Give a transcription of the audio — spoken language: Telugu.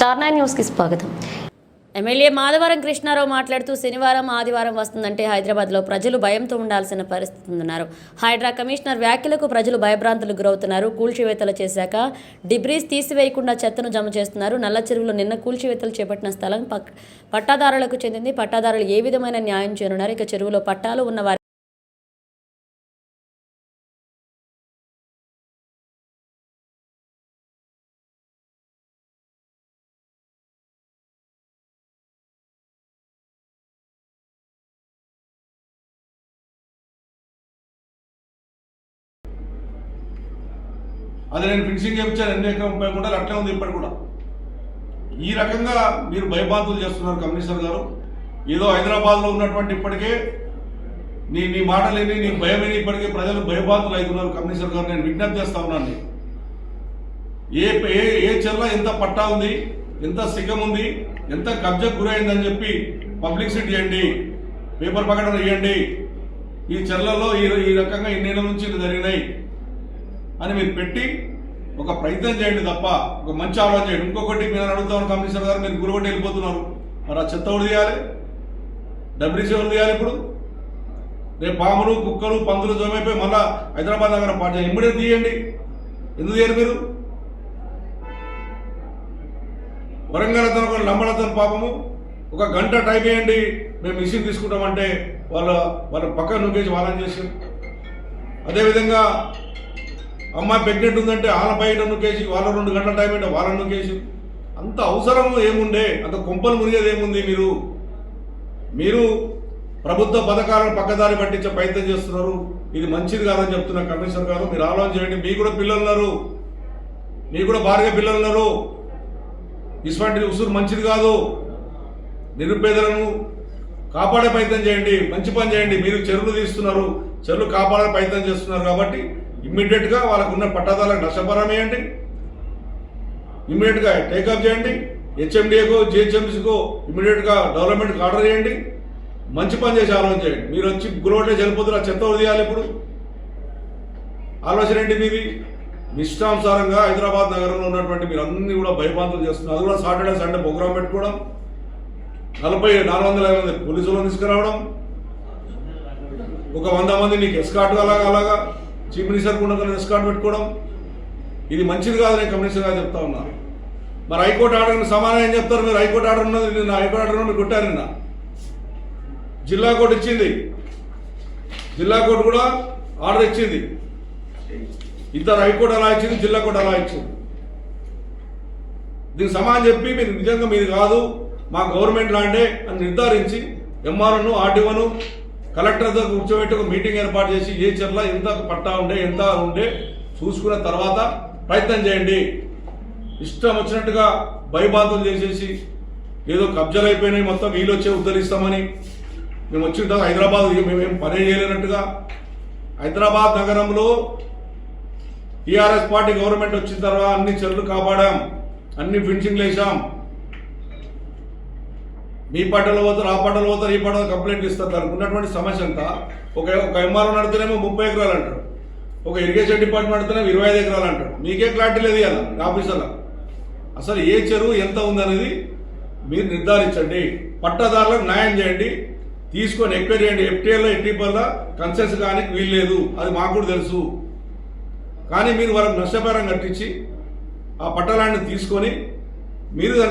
స్టార్ నైన్ న్యూస్కి స్వాగతం. ఎమ్మెల్యే మాధవరం కృష్ణారావు మాట్లాడుతూ శనివారం ఆదివారం వస్తుందంటే హైదరాబాద్లో ప్రజలు భయంతో ఉండాల్సిన పరిస్థితి ఉందన్నారు. హైడ్రా కమిషనర్ వ్యాఖ్యలకు ప్రజలు భయభ్రాంతులకు గురవుతున్నారు. కూల్చివేతలు చేశాక డిబ్రీస్ తీసివేయకుండా చెత్తను జమ చేస్తున్నారు. నల్ల చెరువులో నిన్న కూల్చివేతలు చేపట్టిన స్థలం పట్టాదారులకు చెందింది. పట్టాదారులు ఏ విధమైన న్యాయం చేయనున్నారు? ఇక చెరువులో పట్టాలు ఉన్న అది నేను ఫినిషింగ్ చేయించాను ఎన్ని ఎకరం ముప్పై గుంటలు అట్లే ఉంది ఇప్పటి కూడా. ఈ రకంగా మీరు భయబాతులు చేస్తున్నారు కమిషనర్ గారు. ఏదో హైదరాబాద్లో ఉన్నటువంటి ఇప్పటికే నీ నీ మాటలేని నీ భయమేని ఇప్పటికే ప్రజలు భయబాతులు అవుతున్నారు కమిషనర్ గారు. నేను విజ్ఞప్తి చేస్తా ఉన్నాను. ఏ ఏ ఏ చెర్ల ఎంత పట్టా ఉంది ఎంత సిగం ఉంది ఎంత కబ్జకు గురైందని చెప్పి పబ్లిసిటీ చేయండి పేపర్ ప్రకటన ఇవ్వండి ఈ చెర్లలో ఈ ఈ రకంగా ఇన్నేళ్ళ నుంచి జరిగినాయి అని మీరు పెట్టి ఒక ప్రయత్నం చేయండి తప్ప ఒక మంచి ఆలోచన చేయండి. ఇంకొకటి మీరు అడుగుతాం కమిషనర్ గారు మీరు గురుగొట్టి వెళ్ళిపోతున్నారు. మరి ఆ చెత్త ఒకటి తీయాలి? డబ్ల్యూసీ ఒకటి తీయాలి ఇప్పుడు? రేపు పాములు కుక్కలు పందులు జమైపోయి మళ్ళా హైదరాబాద్ నగరం పాటు ఇమ్మీడియట్ తీయండి. ఎందుకు తీయరు మీరు? వరంగల్ అతను ఒక లంబడతను పాపము. ఒక గంట టైం వేయండి. మేము మిషన్ తీసుకుంటామంటే వాళ్ళ వాళ్ళ పక్కన నొక్కేసి వాళ్ళని చేసి. అదేవిధంగా అమ్మాయి ప్రెగ్నెంట్ ఉందంటే ఆలపై నన్ను కేసు వాళ్ళ రెండు గంటల టైం అంటే వాళ్ళని కేసు. అంత అవసరం ఏముండే? అంత కొంపలు మునిగేది ఏముంది మీరు? మీరు ప్రభుత్వ పథకాలను పక్కదారి పట్టించే ప్రయత్నం చేస్తున్నారు. ఇది మంచిది కాదని చెప్తున్న కమిషనర్ గారు. మీరు ఆలోచన చేయండి. మీకు కూడా పిల్లలు ఉన్నారు. మీకు కూడా భార్య పిల్లలు ఉన్నారు. ఇటువంటి ఉసురు మంచిది కాదు. నిరుపేదలను కాపాడే ప్రయత్నం చేయండి. మంచి పని చేయండి. మీరు చెరువులు తీస్తున్నారు. చెరువులు కాపాడే ప్రయత్నం చేస్తున్నారు కాబట్టి ఇమ్మీడియట్గా వాళ్ళకు ఉన్న పట్టాదారులకు నష్టపరం వేయండి. ఇమ్మీడియట్గా టేకప్ చేయండి. హెచ్ఎండిఏకో జిహెచ్ఎంసీకో ఇమ్మీడియట్గా డెవలప్మెంట్కి ఆర్డర్ చేయండి మంచి పని చేసి ఆలోచన చేయండి మీరు వచ్చి గురవట్లే చనిపోతున్న చెత్త వదిలేయాలి ఇప్పుడు. ఆలోచన ఏంటి మీది? ఇష్టానుసారంగా హైదరాబాద్ నగరంలో ఉన్నటువంటి మీరు అన్ని కూడా భయభాంతులు చేస్తున్నారు. అది కూడా సాటర్డే సండే ప్రోగ్రామ్ పెట్టుకోవడం. నలభై నాలుగు వందల యాభై మంది పోలీసులను తీసుకురావడం. ఒక వంద మంది నీకు ఎస్కాట్ అలాగా అలాగా. చీఫ్ మినిస్టర్ కూడా ఎస్కాట్ పెట్టుకోవడం ఇది మంచిది కాదని కమిషనర్ గారు చెప్తా ఉన్నాను మరి హైకోర్టు ఆర్డర్ సమానం ఏం చెప్తారు? మీరు హైకోర్టు ఆర్డర్ ఉన్నది నిన్న హైకోర్టు ఆర్డర్ మీరు కొట్టారు నిన్న. జిల్లా కోర్టు ఇచ్చింది. జిల్లా కోర్టు కూడా ఆర్డర్ ఇచ్చింది. ఇద్దరు హైకోర్టు అలా ఇచ్చింది జిల్లా కోర్టు అలా ఇచ్చింది. దీనికి సమానం చెప్పి మీరు నిజంగా మీది కాదు మా గవర్నమెంట్ లాంటే అని నిర్ధారించి ఎంఆర్ఓను ఆర్డీఓను కలెక్టర్తో కూర్చోబెట్టి ఒక మీటింగ్ ఏర్పాటు చేసి ఏ చెర్ల ఎంత పట్టా ఉండే ఎంత ఉండే చూసుకున్న తర్వాత ప్రయత్నం చేయండి. ఇష్టం వచ్చినట్టుగా భయబాధలు చేసేసి ఏదో కబ్జాలు అయిపోయినాయి మొత్తం వీళ్ళు వచ్చే ఉద్ధరిస్తామని మేము వచ్చిన తర్వాత హైదరాబాద్ మేమేం పని చేయలేనట్టుగా. హైదరాబాద్ నగరంలో టీఆర్ఎస్ పార్టీ గవర్నమెంట్ వచ్చిన తర్వాత అన్ని చెర్లు కాపాడాం అన్ని ఫిన్షింగ్లు వేసాం మీ పట్టలు పోతారు ఆ పట్టలో పోతారు ఈ పట్టలో కంప్లైంట్ ఇస్తారు. దానికి ఉన్నటువంటి సమస్య అంతా ఒక ఒక ఎంఆర్ఓ నడితేనేమో ముప్పై ఎకరాలు అంటారు. ఒక ఇరిగేషన్ డిపార్ట్మెంట్ నడితేనేమో ఇరవై ఐదు ఎకరాలు అంటారు. మీకే క్లారిటీ లేదు కదా ఆఫీసర్లో అసలు ఏ చెరువు ఎంత ఉందనేది మీరు నిర్ధారించండి. పట్టదారులకు న్యాయం చేయండి. తీసుకొని ఎక్వైరీ చేయండి. ఎఫ్టీఎల్లో ఎట్టిపల్లా కన్సెన్స్ కానీ వీల్లేదు. అది మాకు కూడా తెలుసు. కానీ మీరు వాళ్ళకి నష్టపరం కట్టించి ఆ పట్టణాన్ని తీసుకొని మీరు దానికి